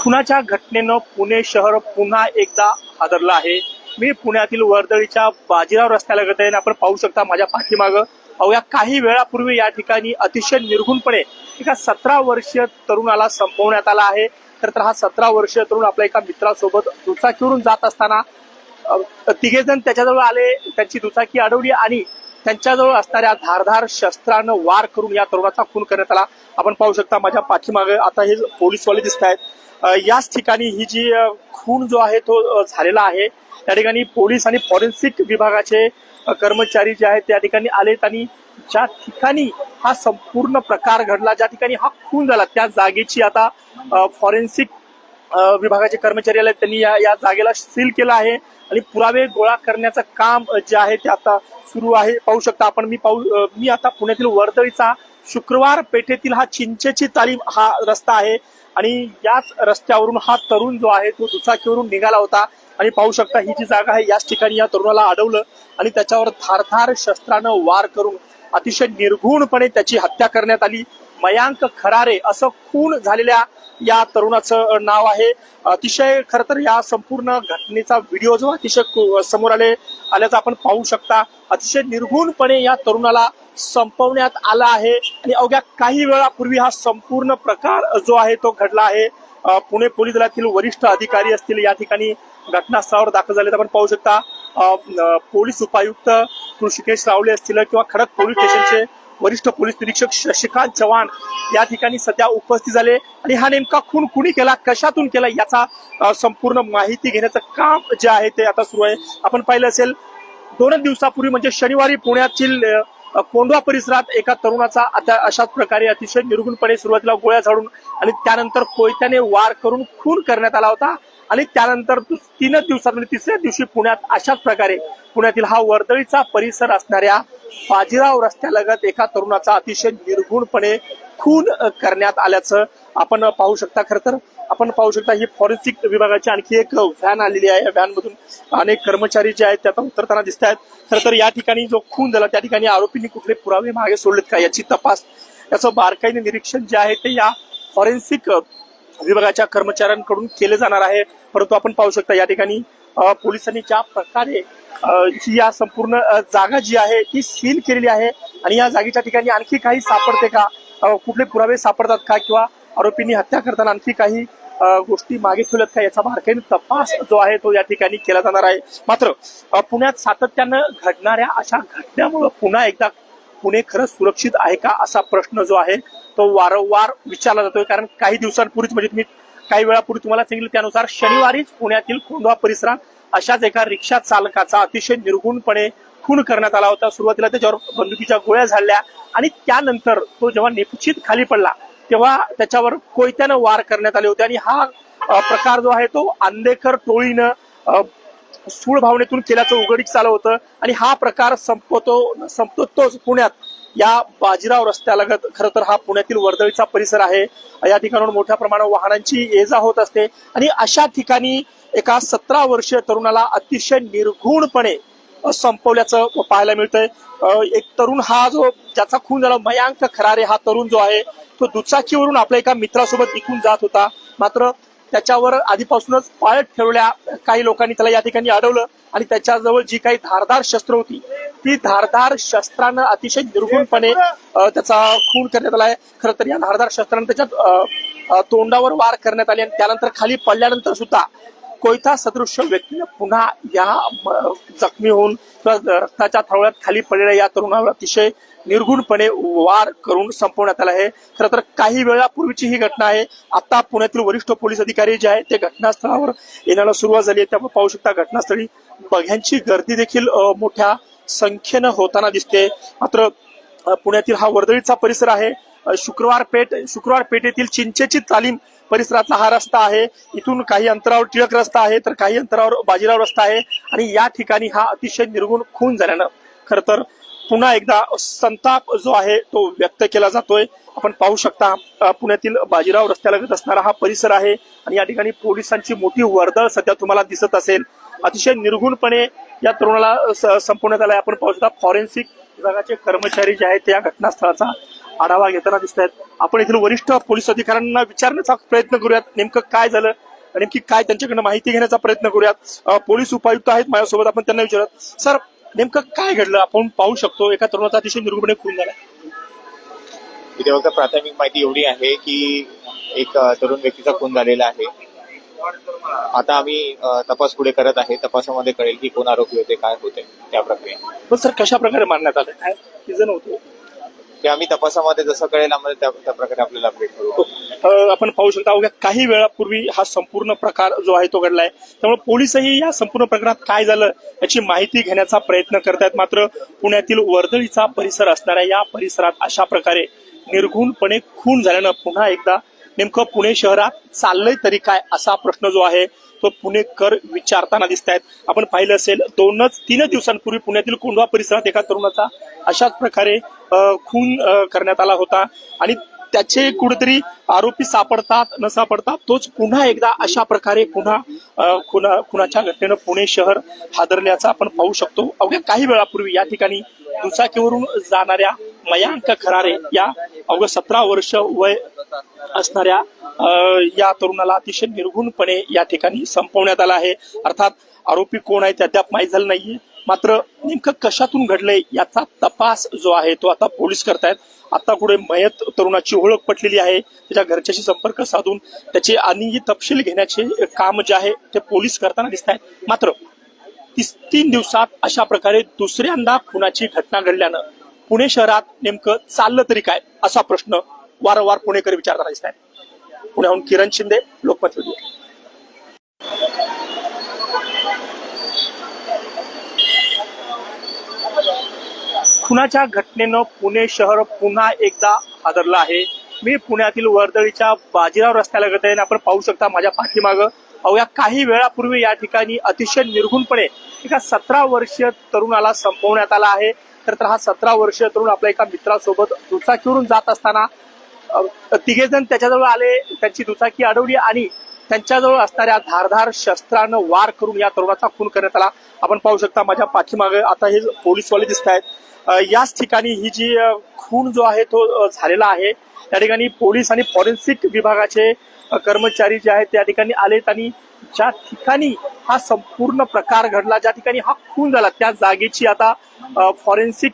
खुनाच्या घटनेनं पुणे शहर पुन्हा एकदा हादरलं आहे. मी पुण्यातील वर्दळीच्या बाजीराव रस्त्याला गत आहे आपण पाहू शकता माझ्या पाठीमागं. अवघ्या काही वेळापूर्वी या ठिकाणी अतिशय निर्घुणपणे एका सतरा वर्षीय तरुणाला संपवण्यात आला आहे. तर तर हा सतरा वर्षीय तरुण आपल्या एका मित्रासोबत दुचाकीवरून जात असताना तिघे जण त्याच्याजवळ आले. त्यांची दुचाकी अडवली आणि त्यांच्याजवळ असणाऱ्या धारधार शस्त्रानं वार करून या तरुणाचा खून करण्यात आला. आपण पाहू शकता माझ्या पाठीमागे आता हे पोलीसवाले दिसत आहेत. याच ठिकाणी ही जी खून जो आहे तो झालेला आहे. त्या ठिकाणी पोलीस आणि फॉरेन्सिक विभागाचे कर्मचारी जे आहेत त्या ठिकाणी आलेत आणि ज्या ठिकाणी हा संपूर्ण प्रकार घडला ज्या ठिकाणी हा खून झाला त्या जागेची आता फॉरेन्सिक विभागाचे कर्मचारी आले त्यांनी या या जागेला सील केलं आहे आणि पुरावे गोळा करण्याचं काम जे आहे ते आता सुरू आहे. पाहू शकता आपण मी पाहू मी आता पुण्यातील वर्दळीचा शुक्रवार पेठेतील हा चिंचेची तालीम हा रस्ता आहे. आणि याच रस्त्यावरून हा तरुण जो आहे तो दुचाकीवरून निघाला होता. आणि पाहू शकता ही जी जागा आहे याच ठिकाणी या तरुणाला अडवलं आणि त्याच्यावर धारधार शस्त्रानं वार करून अतिशय निर्घुणपणे त्याची हत्या करण्यात आली. मयांक खरारे असं खून झालेल्या या तरुणाचं नाव आहे. अतिशय खर तर या संपूर्ण घटनेचा व्हिडिओ जो अतिशय समोर आले आल्याचा आपण पाहू शकता. अतिशय निर्गुणपणे या तरुणाला संपवण्यात आला आहे. आणि अवघ्या काही वेळापूर्वी हा संपूर्ण प्रकार जो आहे तो घडला आहे. पुणे पोलीस दलातील वरिष्ठ अधिकारी असतील या ठिकाणी घटनास्थळावर दाखल झाले आपण पाहू शकता पोलीस उपायुक्त ऋषिकेश रावले असतील किंवा खडक पोलीस स्टेशनचे वरिष्ठ पोलीस निरीक्षक शशिकांत चव्हाण या ठिकाणी सध्या उपस्थित झाले. आणि हा नेमका खून कुणी केला कशातून केला याचा संपूर्ण माहिती घेण्याचं काम जे आहे ते आता सुरू आहे. आपण पाहिलं असेल दोनच दिवसापूर्वी म्हणजे शनिवारी पुण्यातील कोंडवा परिसरात एका तरुणाचा आता अशाच प्रकारे अतिशय निर्गुणपणे सुरुवातीला गोळ्या झाडून आणि त्यानंतर कोयत्याने वार करून खून करण्यात आला होता. आणि त्यानंतर तीनच दिवसात म्हणजे तिसऱ्या दिवशी पुण्यात अशाच प्रकारे पुण्यातील हा वर्दळीचा परिसर असणाऱ्या बाजीराव रस्त्यालगत एका तरुणाचा अतिशय निर्गुणपणे खून करण्यात आल्याचं आपण पाहू शकता. खरं तर आपण पाहू शकता ही फॉरेन्सिक विभागाची आणखी एक व्हॅन आलेली आहे. या व्हॅन मधून अनेक कर्मचारी जे आहेत ते आता उतरताना दिसत आहेत. खरं तर या ठिकाणी जो खून झाला त्या ठिकाणी आरोपींनी कुठले पुरावे मागे सोडलेत का याची तपास याचं बारकाईने निरीक्षण जे आहे ते या फॉरेन्सिक विभागाच्या कर्मचाऱ्यांकडून केले जाणार आहे. परंतु आपण पाहू शकता या ठिकाणी पोलिसांनी ज्या प्रकारे जी या संपूर्ण जागा जी आहे ती सील केलेली आहे. आणि या जागेच्या ठिकाणी आणखी काही सापडते का? कुठले पुरावे सापडतात का? किंवा आरोपींनी हत्या करताना आणखी काही गोष्टी मागे ठेवल्यात का? याचा बारकाईने तपास जो आहे तो या ठिकाणी केला जाणार आहे. मात्र पुण्यात सातत्यानं घडणाऱ्या अशा घटनेमुळे पुन्हा एकदा पुणे खरंच सुरक्षित आहे का असा प्रश्न जो आहे तो वारंवार विचारला जातोय. कारण काही दिवसांपूर्वीच म्हणजे तुम्ही काही वेळापूर्वी तुम्हाला सांगितलं त्यानुसार शनिवारीच पुण्यातील कोंढवा परिसरात अशाच एका रिक्षा चालकाचा अतिशय निर्गुणपणे खून करण्यात आला होता. सुरुवातीला त्याच्यावर बंदुकीच्या गोळ्या झाडल्या आणि त्यानंतर तो जेव्हा निश्चित खाली पडला तेव्हा त्याच्यावर कोयत्यानं वार करण्यात आले होते. आणि हा प्रकार जो आहे तो आंदेकर टोळीनं सूळ भावनेतून केल्याचं उघडीक चालू होतं. आणि हा प्रकार संपतो संपतो तोच पुण्यात. या बाजीराव रस्त्यालगत खरं तर हा पुण्यातील वर्दळीचा परिसर आहे. या ठिकाणाहून मोठ्या प्रमाणावर वाहनांची ये जा होत असते. आणि अशा ठिकाणी एका सतरा वर्षीय तरुणाला अतिशय निर्घुणपणे संपवल्याचं पाहायला मिळतंय. एक तरुण हा जो ज्याचा खून झाला मयांक खरारे हा तरुण जो आहे तो दुचाकीवरून आपल्या एका मित्रासोबत इकून जात होता. मात्र त्याच्यावर आधीपासूनच पाळत ठेवल्या काही लोकांनी त्याला या ठिकाणी अडवलं आणि त्याच्याजवळ जी काही धारदार शस्त्र होती ती धारदार शस्त्रानं अतिशय निर्गुणपणे त्याचा खून करण्यात आला आहे खरं तर या धारदार शस्त्रानं त्याच्यात तोंडावर वार करण्यात आले आणि त्यानंतर खाली पडल्यानंतर सुद्धा कोयता सदृश्य व्यक्तीने पुन्हा या जखमी होऊन रक्ताच्या थवळ्यात खाली पडलेल्या या तरुणावर अतिशय निर्गुणपणे वार करून संपवण्यात आला आहे. खरं तर काही वेळापूर्वीची ही घटना आहे. आता पुण्यातील वरिष्ठ पोलीस अधिकारी जे आहेत ते घटनास्थळावर येण्याला सुरुवात झाली आहे. त्यामुळे पाहू शकता घटनास्थळी बघ्यांची गर्दी देखील मोठ्या संख्येनं होताना दिसते. मात्र पुण्यातील हा वर्दळीचा परिसर आहे. शुक्रवार पेठ शुक्रवार पेठेतील चिंचेची तालीम परिसरातला हा रस्ता आहे. इथून काही अंतरावर टिळक रस्ता आहे तर काही अंतरावर बाजीराव रस्ता आहे आणि या ठिकाणी हा अतिशय निर्गुण खून झाल्यानं. खर तर पुन्हा एकदा संताप जो आहे तो व्यक्त केला जातोय. आपण पाहू शकता पुण्यातील बाजीराव रस्त्यालगत असणारा हा परिसर आहे आणि या ठिकाणी पोलिसांची मोठी वर्दळ सध्या तुम्हाला दिसत असेल. अतिशय निर्गुणपणे या तरुणाला संपवण्यात आलाय आपण पाहू शकता. फॉरेन्सिक विभागाचे कर्मचारी जे आहेत त्या या घटनास्थळाचा आढावा घेताना दिसत आहेत आपण येथील वरिष्ठ पोलीस अधिकाऱ्यांना विचारण्याचा प्रयत्न करूयात. नेमकं काय झालं? नेमकी काय त्यांच्याकडनं माहिती घेण्याचा प्रयत्न करूयात? पोलीस उपायुक्त आहेत माझ्यासोबत आपण त्यांना विचारत सर नेमकं काय घडलं? आपण पाहू शकतो. एका तरुणाचा अतिशय निर्गुणे खून झाला. इथे फक्त प्राथमिक माहिती एवढी आहे की एक तरुण व्यक्तीचा खून झालेला आहे. आता आम्ही तपास पुढे करत आहे. तपासामध्ये कळेल की कोण आरोपी होते काय होते त्या प्रक्रिया पण सर कशा प्रकारे मारण्यात आलं? काय रिझन होतं? ते आम्ही तपासामध्ये जसं कळेल आम्हाला त्या त्या प्रकारे आपल्याला अपडेट करू. अ, आपण पाहू शकता अवघ्या काही वेळापूर्वी हा संपूर्ण प्रकार जो आहे तो घडलाय. त्यामुळे पोलिसही या संपूर्ण प्रकरणात काय झालं याची माहिती घेण्याचा प्रयत्न करतायत. मात्र पुण्यातील वर्दळीचा परिसर असणाऱ्या या परिसरात अशा प्रकारे निर्घुणपणे खून झाल्यानं पुन्हा एकदा नेमकं पुणे शहरात चाललंय तरी काय असा प्रश्न जो आहे तो पुणेकर विचारताना दिसत आहेत आपण पाहिलं असेल दोनच तीनच दिवसांपूर्वी पुण्यातील कोंढवा परिसरात एका तरुणाचा अशाच प्रकारे खून करण्यात आला होता. आणि त्याचे कुठेतरी आरोपी सापडतात न सापडतात तोच पुन्हा एकदा अशा प्रकारे पुन्हा खुना खुनाच्या घटनेनं पुणे शहर हादरल्याचं आपण पाहू शकतो. अवघ्या काही वेळापूर्वी या ठिकाणी दुचाकीवरून जाणाऱ्या मयांक खरारे या अवघ्या सतरा वर्ष वय असणाऱ्या या तरुणाला अतिशय निर्घुणपणे या ठिकाणी संपवण्यात आला आहे. अर्थात आरोपी कोण आहे ते अद्याप माहीत झालं नाहीये. मात्र नेमकं कशातून घडलंय याचा तपास जो आहे तो आता पोलीस करतायत. आता पुढे मयत तरुणाची ओळख पटलेली आहे. त्याच्या घरच्याशी संपर्क साधून त्याचे आणि तपशील घेण्याचे काम जे आहे ते पोलीस करताना दिसत आहेत मात्र तीन दिवसात अशा प्रकारे दुसऱ्यांदा खुनाची घटना घडल्यानं पुणे शहरात नेमकं चाललं तरी काय असा प्रश्न वारंवार पुणेकर विचारताना दिसत आहेत पुण्याहून किरण शिंदे लोकमत व्हिडिओ. खुनाच्या घटनेनं पुणे शहर पुन्हा एकदा हादरलं आहे. मी पुण्यातील वर्दळीच्या बाजीराव रस्त्यालगत आहे आपण पाहू शकता माझ्या पाठीमागं. अवघ्या काही वेळापूर्वी या ठिकाणी अतिशय निर्घुणपणे एका सतरा वर्षीय तरुणाला संपवण्यात आला आहे. खर तर हा सतरा वर्षीय तरुण आपल्या एका मित्रासोबत दुचाकीवरून जात असताना तिघे जण त्याच्याजवळ आले. त्यांची दुचाकी अडवली आणि त्यांच्याजवळ असणाऱ्या धारधार शस्त्रानं वार करून या तरुणाचा खून करण्यात आला. आपण पाहू शकता माझ्या पाठीमागे आता हे पोलीसवाले दिसत आहेत. याच ठिकाणी ही जी खून जो आहे तो झालेला आहे. त्या ठिकाणी पोलीस आणि फॉरेन्सिक विभागाचे कर्मचारी जे आहेत त्या ठिकाणी आलेत आणि ज्या ठिकाणी हा संपूर्ण प्रकार घडला ज्या ठिकाणी हा खून झाला त्या जागेची आता फॉरेन्सिक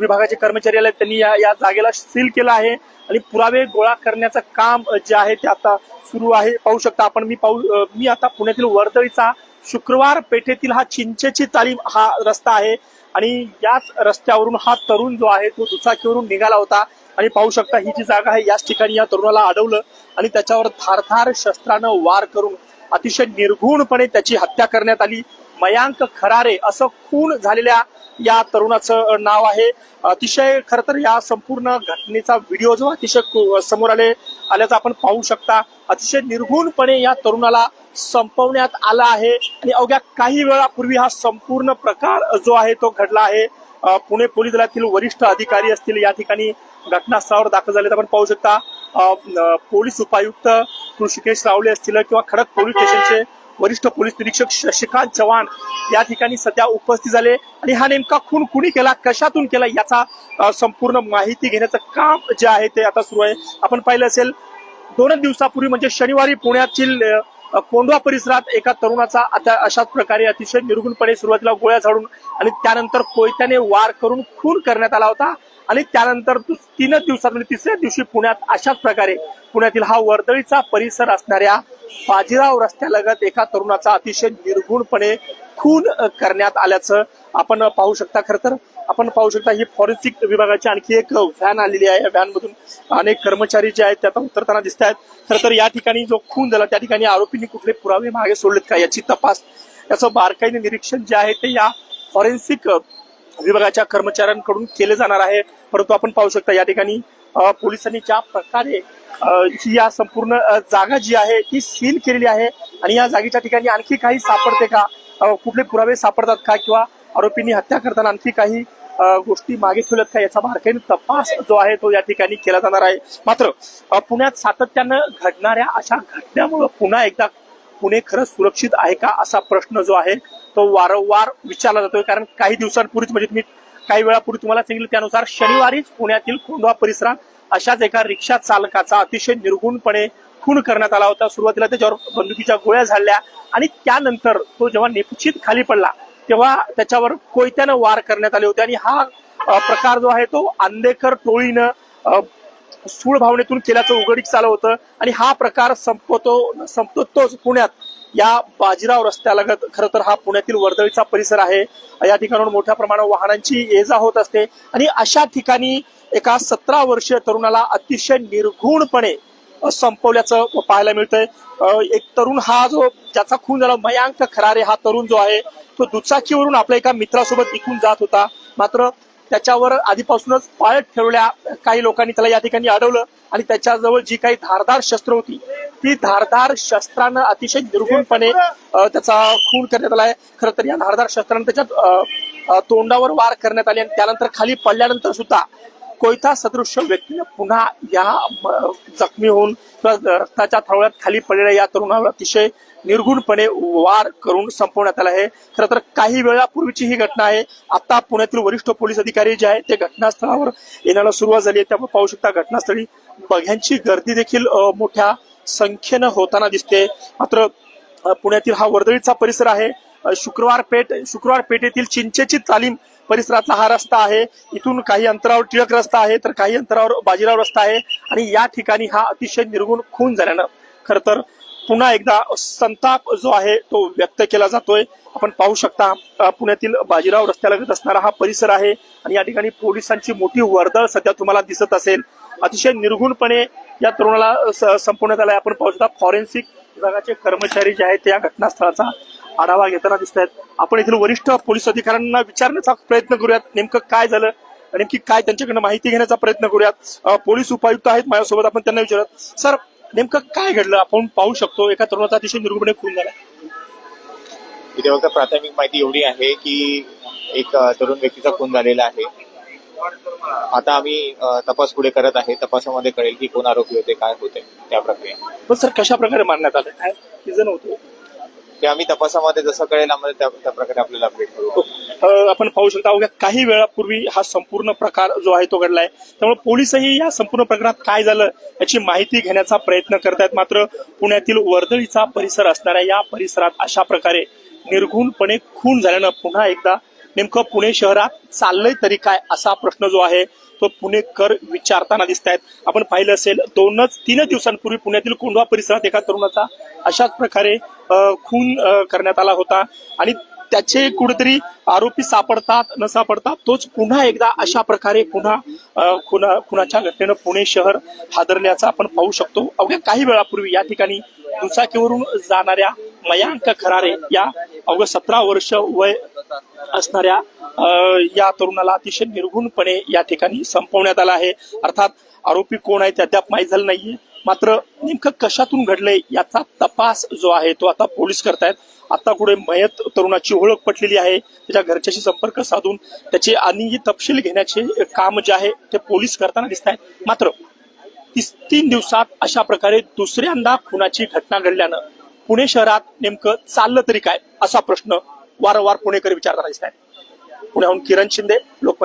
विभागाचे कर्मचारी आले त्यांनी या या जागेला सील केलं आहे आणि पुरावे गोळा करण्याचं काम जे आहे ते आता सुरू आहे. पाहू शकता आपण मी पाहू मी आता पुण्यातील वर्दळीचा शुक्रवार पेठेतील हा चिंचेची तालीम हा रस्ता आहे आणि याच रस्त्यावरून हा तरुण जो आहे तो दुचाकीवरून निघाला होता आणि पाहू शकता ही जी जागा आहे याच ठिकाणी या तरुणाला अडवलं आणि त्याच्यावर धारधार शस्त्रानं वार करून अतिशय निर्घुणपणे त्याची हत्या करण्यात आली. मयांक खरारे असं खून झालेल्या या तरुणाचं नाव आहे. अतिशय खर तर या संपूर्ण घटनेचा व्हिडिओ जो अतिशय समोर आले आल्याचा आपण पाहू शकता. अतिशय निर्घुणपणे या तरुणाला संपवण्यात आला आहे. आणि अवघ्या काही वेळापूर्वी हा संपूर्ण प्रकार जो आहे तो घडला आहे. पुणे पोलीस दलातील वरिष्ठ अधिकारी असतील या ठिकाणी घटनास्थळावर दाखल झाले आपण पाहू शकता. पोलीस उपायुक्त ऋषिकेश रावले असतील किंवा खडक पोलीस स्टेशनचे वरिष्ठ पोलीस निरीक्षक शशिकांत चव्हाण या ठिकाणी सध्या उपस्थित झाले. आणि हा नेमका खून कुणी केला कशातून केला याचा संपूर्ण माहिती घेण्याचं काम जे आहे ते आता सुरू आहे. आपण पाहिलं असेल दोनच दिवसापूर्वी म्हणजे शनिवारी पुण्यातील कोंडवा कोंढवा परिसरात एका तरुणाचा आता अशाच प्रकारे अतिशय निर्गुणपणे सुरुवातीला गोळ्या झाडून आणि त्यानंतर कोयत्याने वार करून खून करण्यात आला होता. आणि त्यानंतर तीनच दिवसात म्हणजे तिसऱ्या दिवशी पुण्यात अशाच प्रकारे पुण्यातील हा वर्दळीचा परिसर असणाऱ्या बाजीराव रस्त्यालगत एका तरुणाचा अतिशय निर्गुणपणे खून करण्यात आल्याचं आपण पाहू शकता. खरं तर आपण पाहू शकता ही फॉरेन्सिक विभागाची आणखी एक व्हॅन आलेली आहे. या व्हॅन मधून अनेक कर्मचारी जे आहेत ते आता उतरताना दिसत आहेत खर तर या ठिकाणी जो खून झाला त्या ठिकाणी आरोपींनी कुठले पुरावे मागे सोडलेत का याची तपास याचं बारकाईने निरीक्षण जे आहे ते या फॉरेन्सिक विभागाच्या कर्मचाऱ्यांकडून केले जाणार आहे. परंतु आपण पाहू शकता या ठिकाणी पोलिसांनी ज्या प्रकारे ही या संपूर्ण जागा जी आहे ती सील केलेली आहे. आणि या जागेच्या ठिकाणी आणखी काही सापडते का? कुठले पुरावे सापडतात का? किंवा आरोपींनी हत्या करताना आणखी काही गोष्टी मागे ठेवल्यात का? याचा बारकाईने तपास जो आहे तो या ठिकाणी केला जाणार आहे. मात्र पुण्यात सातत्यानं घडणाऱ्या अशा घटनेमुळे पुन्हा एकदा पुणे खरंच सुरक्षित आहे का? असा प्रश्न जो आहे तो वारंवार विचारला जातोय. कारण काही दिवसांपूर्वीच म्हणजे तुम्ही काही वेळापूर्वी तुम्हाला सांगितलं त्यानुसार शनिवारीच पुण्यातील कोंढवा परिसरात अशाच एका रिक्षा चालकाचा अतिशय निर्गुणपणे खून करण्यात आला होता. सुरुवातीला त्याच्यावर बंदुकीच्या गोळ्या झाडल्या आणि त्यानंतर तो जेव्हा निपचित खाली पडला तेव्हा त्याच्यावर कोयत्यानं वार करण्यात आले होते. आणि हा प्रकार जो आहे तो आंदेकर टोळीनं सूळ भावनेतून केल्याचं उघडीक चालू होतं. आणि हा प्रकार संपतो संपतो तोच पुण्यात. या बाजीराव रस्त्यालगत खरं तर हा पुण्यातील वर्दळीचा परिसर आहे. या ठिकाणाहून मोठ्या प्रमाणावर वाहनांची ये जा होत असते. आणि अशा ठिकाणी एका सतरा वर्षीय तरुणाला अतिशय निर्घुणपणे संपवल्याचं पाहायला मिळतंय. एक तरुण हा जो ज्याचा खून झाला मयांक खरारे हा तरुण जो आहे तो दुचाकीवरून आपल्या एका मित्रासोबत निघून जात होता. मात्र त्याच्यावर आधीपासूनच पाळत ठेवल्या काही लोकांनी त्याला या ठिकाणी अडवलं आणि त्याच्याजवळ जी काही धारदार शस्त्र होती ती धारदार शस्त्रानं अतिशय निर्गुणपणे त्याचा खून करण्यात आला आहे खरं तर या धारदार शस्त्रानं त्याच्यात तोंडावर वार करण्यात आले आणि त्यानंतर खाली पडल्यानंतर सुद्धा कोयता सदृश्य व्यक्तीने पुन्हा या जखमी होऊन किंवा रक्ताच्या थवळ्यात खाली पडलेल्या या तरुणावर अतिशय निर्गुणपणे वार करून संपवण्यात आला आहे. खरं तर काही वेळापूर्वीची ही घटना आहे. आता पुण्यातील वरिष्ठ पोलीस अधिकारी जे आहेत ते घटनास्थळावर येण्याला सुरुवात झाली आहे. त्यामुळे पाहू शकता घटनास्थळी बघ्यांची गर्दी देखील मोठ्या संख्येनं होताना दिसते. मात्र पुण्यातील हा वर्दळीचा परिसर आहे. शुक्रवार पेठ शुक्रवार पेठेतील चिंचेची तालीम परिसरातला हा रस्ता आहे. इथून काही अंतरावर टिळक रस्ता आहे तर काही अंतरावर बाजीराव रस्ता आहे आणि या ठिकाणी हा अतिशय निर्गुण खून झाल्यानं. खर तर पुन्हा एकदा संताप जो आहे तो व्यक्त केला जातोय. आपण पाहू शकता पुण्यातील बाजीराव रस्त्यालगत असणारा हा परिसर आहे आणि या ठिकाणी पोलिसांची मोठी वर्दळ सध्या तुम्हाला दिसत असेल. अतिशय निर्गुणपणे या तरुणाला संपवण्यात आपण पाहू शकता फॉरेन्सिक विभागाचे कर्मचारी जे आहेत ते या घटनास्थळाचा आढावा घेताना दिसत आहेत आपण येथील वरिष्ठ पोलीस अधिकाऱ्यांना विचारण्याचा प्रयत्न करूयात नेमकं काय झालं नेमकी काय त्यांच्याकडनं माहिती घेण्याचा प्रयत्न करूयात. पोलीस उपायुक्त आहेत माझ्यासोबत आपण त्यांना विचारत सर नेमकं काय घडलं? आपण पाहू शकतो एका तरुणाचा अतिशय निर्गुणपणे खून झाला. इथे फक्त प्राथमिक माहिती एवढी आहे की एक तरुण व्यक्तीचा खून झालेला आहे. आता आम्ही तपास पुढे करत आहे. तपासामध्ये कळेल की कोण आरोपी होते काय होते त्या प्रक्रिया. पण सर कशा प्रकारे मारण्यात आलं? काय रिझन होतं? ते आम्ही तपासामध्ये जसं कळेल आम्हाला त्या त्या प्रकारे आपल्याला अपडेट करू. अ, आपण पाहू शकता अवघ्या काही वेळापूर्वी हा संपूर्ण प्रकार जो आहे तो घडलाय. त्यामुळे पोलिसही या संपूर्ण प्रकारात काय झालं याची माहिती घेण्याचा प्रयत्न करतायत. मात्र पुण्यातील वर्दळीचा परिसर असणाऱ्या या परिसरात अशा प्रकारे निर्घुणपणे खून झाल्यानं पुन्हा एकदा नेमकं पुणे शहरात चाललंय तरी काय असा प्रश्न जो आहे तो पुणेकर विचारताना दिसत आहेत आपण पाहिलं असेल दोनच तीनच दिवसांपूर्वी पुण्यातील कोंढवा परिसरात एका तरुणाचा अशाच प्रकारे खून करण्यात आला होता. आणि त्याचे कुठेतरी आरोपी सापडतात न सापडतात तोच पुन्हा एकदा अशा प्रकारे पुन्हा खुना खुनाच्या घटनेनं पुणे शहर हादरल्याचं आपण पाहू शकतो. अवघ्या काही वेळापूर्वी या ठिकाणी दुचाकीवरून जाणाऱ्या मयांक खरारे या अवघ्या सतरा वर्ष वय असणाऱ्या या तरुणाला अतिशय निर्गुणपणे या ठिकाणी संपवण्यात आलं आहे. अर्थात आरोपी कोण आहे ते अद्याप माहीत झालं नाहीये. मात्र नेमकं कशातून घडलंय याचा तपास जो आहे तो आता पोलीस करतायत. आता पुढे मयत तरुणाची ओळख पटलेली आहे त्याच्या घरच्याशी संपर्क साधून त्याचे आणि तपशील घेण्याचे काम जे आहे ते पोलीस करताना दिसत आहेत. मात्र तीन दिवसात अशा प्रकारे दुसऱ्यांदा खुनाची घटना घडल्यानं पुणे शहरात नेमकं चाललं तरी काय असा प्रश्न वारंवार पुणेकर विचारताना दिसत आहेत. पुण्याहून किरण शिंदे लोक